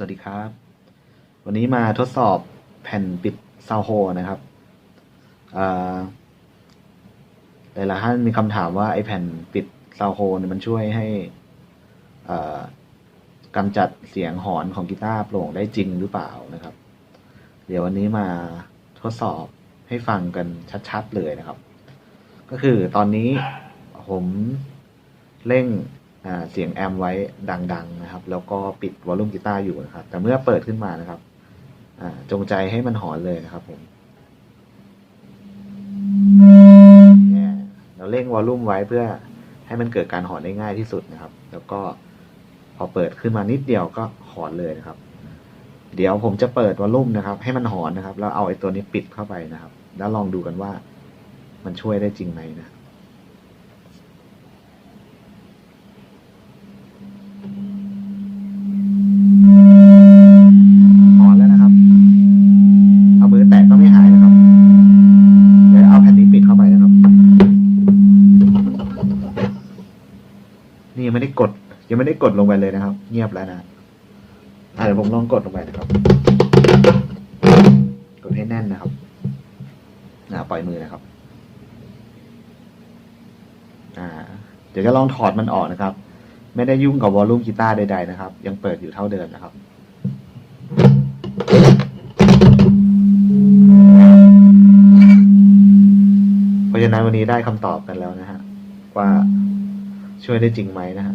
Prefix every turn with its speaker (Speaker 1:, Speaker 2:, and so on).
Speaker 1: สวัสดีครับ วันนี้มาทดสอบแผ่นปิดซาวโฮนะครับอ่าหลายๆท่านมีคำถามว่าไอแผ่นปิดซาวโฮเนี่ยมันช่วยให้กำจัดเสียงหอนของกีตาร์โปร่งได้จริงหรือเปล่านะครับ เดี๋ยววันนี้มาทดสอบให้ฟังกันชัดๆเลยนะครับ ก็คือตอนนี้ผมเร่ง เสียงแอมไว้ดังๆนะครับ แล้วก็ปิดวอลลุ่มกีตาร์อยู่นะครับ แต่เมื่อเปิดขึ้นมานะครับจงใจให้มันหอนเลยนะครับผมเนี่ยเราเร่งวอลลุ่มไว้เพื่อให้มันเกิดการหอนได้ง่ายที่สุดนะครับ แล้วก็พอเปิดขึ้นมานิดเดียวก็หอนเลยนะครับ เดี๋ยวผมจะเปิดวอลลุ่มนะครับ ให้มันหอนนะครับ แล้วเอาไอ้ตัวนี้ปิดเข้าไปนะครับ แล้วลองดูกันว่ามันช่วยได้จริงไหมนะ นี่ยังไม่ได้กด ยังไม่ได้กดลงไปเลยนะครับ เงียบแล้วนะอะเดี๋ยวผมลองกดลงไปนะครับ กดให้แน่นนะครับอ่าปล่อยมือนะครับ อ่า เดี๋ยวจะลองถอดมันออกนะครับ ไม่ได้ยุ่งกับวอลลุ่มกีตาร์ใดๆนะครับ ยังเปิดอยู่เท่าเดิมนะครับเพราะฉะนั้นวันนี้ได้คำตอบกันแล้วนะฮะว่า ช่วยได้จริงไหมนะฮะ